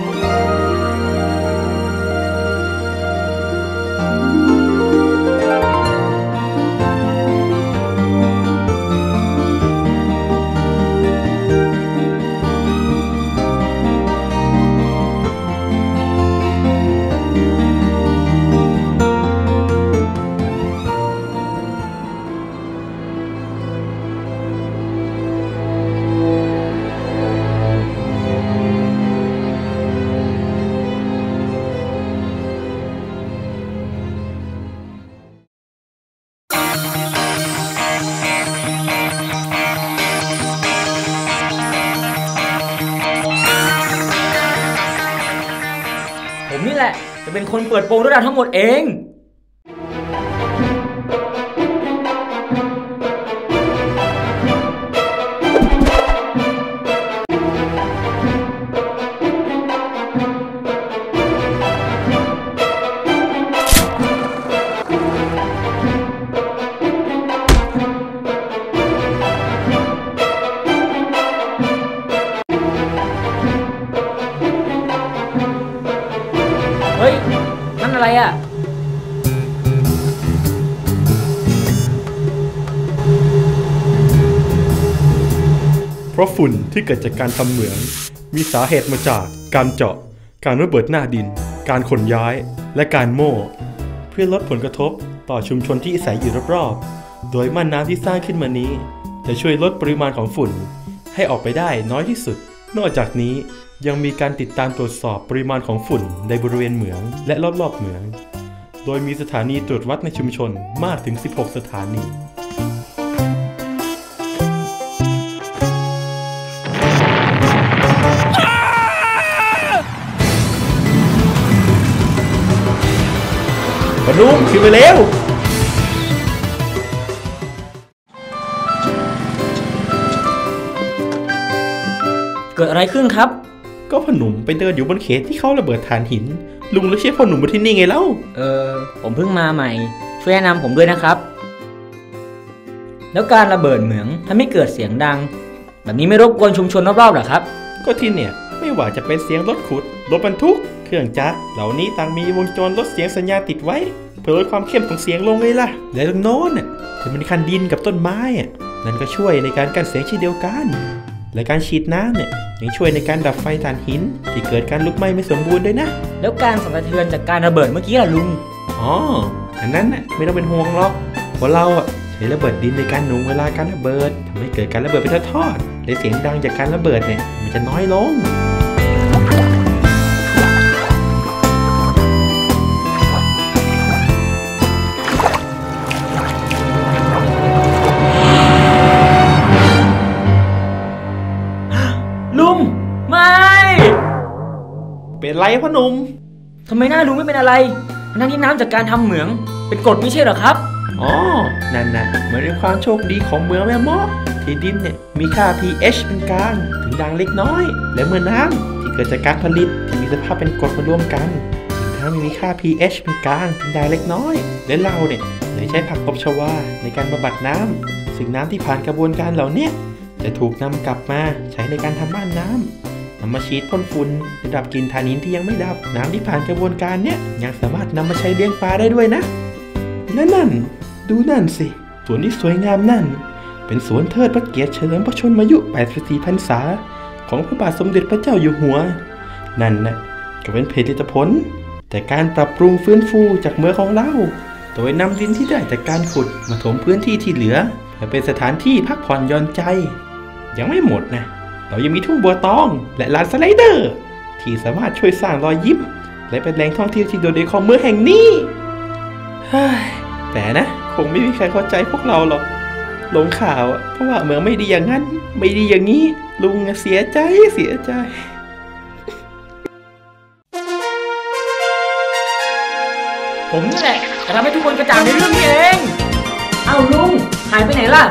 ผ จะเป็นคนเปิดโปงเรื่องราวทั้งหมดเอง อะ่ะเพราะฝุ่นที่เกิดจากการทำเหมือง มีสาเหตุมาจากการเจาะ การระเบิดหน้าดิน การขนย้าย และการโม่ เพื่อลดผลกระทบต่อชุมชนที่อาศัยอยู่รอบๆ โดยม่านน้ำที่สร้างขึ้นมานี้ จะช่วยลดปริมาณของฝุ่นให้ออกไปได้น้อยที่สุด นอกจากนี้ยังมีการติดตามตรวจสอบปริมาณของฝุ่นในบริเวณเหมืองและรอบๆเหมือง โดยมีสถานีตรวจวัดในชุมชนมากถึง 16 สถานีพนุ่มขึ้นไปเร็ว เกิดอะไรขึ้นครับ ก็พ่อหนุ่มไปเดินอยู่บนเขตที่เขาระเบิดฐานหิน ลุงเลยเชื่อพ่อหนุ่มมาที่นี่ไงเล่า เออ ผมเพิ่งมาใหม่ ช่วยแนะนำผมด้วยนะครับ แล้วการระเบิดเหมืองทำให้เกิดเสียงดัง แบบนี้ไม่รบกวนชุมชนรอบๆหรอครับ ก็ที่เนี่ยไม่ว่าจะเป็นเสียงรถขุดรถบรรทุก เครื่องจักรเหล่านี้ต่างมีวงจรลดเสียงสัญญาณติดไว้ เพื่อลดความเข้มของเสียงลงเลยล่ะและตรงโน้นน่ะที่มันคันดินกับต้นไม้อะนั่นก็ช่วยในการกันเสียงเช่นเดียวกัน และการฉีดน้ำเนี่ยยังช่วยในการดับไฟถ่านหิน ที่เกิดการลุกไหม้ไม่สมบูรณ์ด้วยนะ แล้วการสั่นสะเทือนจากการระเบิดเมื่อกี้ล่ะลุง อ๋อ อันนั้นน่ะไม่ต้องเป็นห่วงหรอกเพราะเราอะใช้ระเบิดดินในการหนุนเวลาการระเบิดทำให้เกิดการระเบิดเป็นทอดๆและเสียงดังจากการระเบิดเนี่ยมันจะน้อยลง เป็นไรพ่อหนุ่มทำไมหน้าลุงไม่เป็นอะไรทั้งที่น้ำจากการทำเหมือง เป็นกรดไม่ใช่เหรอครับ อ๋อ นั่นน่ะเหมือนเป็นความโชคดีของเมืองแม่เมอที่ดินเนี่ยมีค่า pH เป็นกลางถึงด่างเล็กน้อย และเมื่อน้ำที่เกิดจากการผลิตที่มีสภาพเป็นกรดมารวมกันถึงทั้งมีค่า pH เป็นกลางถึงด่างเล็กน้อย และเราเนี่ยเลยใช้ผักตบชวาในการบำบัดน้ำซึ่งน้ำที่ผ่านกระบวนการเหล่าเนี้ยจะถูกนำกลับมาใช้ในการทำบ้านน้ำนำมาฉีดพ่นฝุ่นระดับกลิ่นฐานินที่ยังไม่ดับ น้ำที่ผ่านกระบวนการเนี้ยยังสามารถนำมาใช้เลี้ยงปลาได้ด้วยนะและนั่น ดูนั่นสิสวนที่สวยงามนั่น เป็นสวนเทิดพระเกียรติเฉลิมพระชนมายุ 84พรรษา ของพระบาทสมเด็จพระเจ้าอยู่หัว นั่นนะก็เป็นผลิตผล แต่การปรับปรุงฟื้นฟูจากเมืองของเรา โดยนำดินที่ได้จากการขุดมาถมพื้นที่ที่เหลือเพื่อเป็นสถานที่พักผ่อนย่อนใจ ยังไม่หมดนะ เรายังมีทุ่งบัวตอง และลานสไลเดอร์ ที่สามารถช่วยสร้างรอยยิ้ม และเป็นแหล่งท่องเที่ยวที่โดดเด่นของเมืองแห่งนี้เฮ้ยแต่นะ คงไม่มีใครเข้าใจพวกเราหรอกลงข่าวอะเพราะว่าเมืองไม่ดีอย่างนั้น ไม่ดีอย่างนี้ ลุงอะเสียใจเสียใจผมนี่แหละจะทำให้ทุกคนกระจ่างในเรื่องนี้เอง เอ้าลุง หายไปไหนล่ะ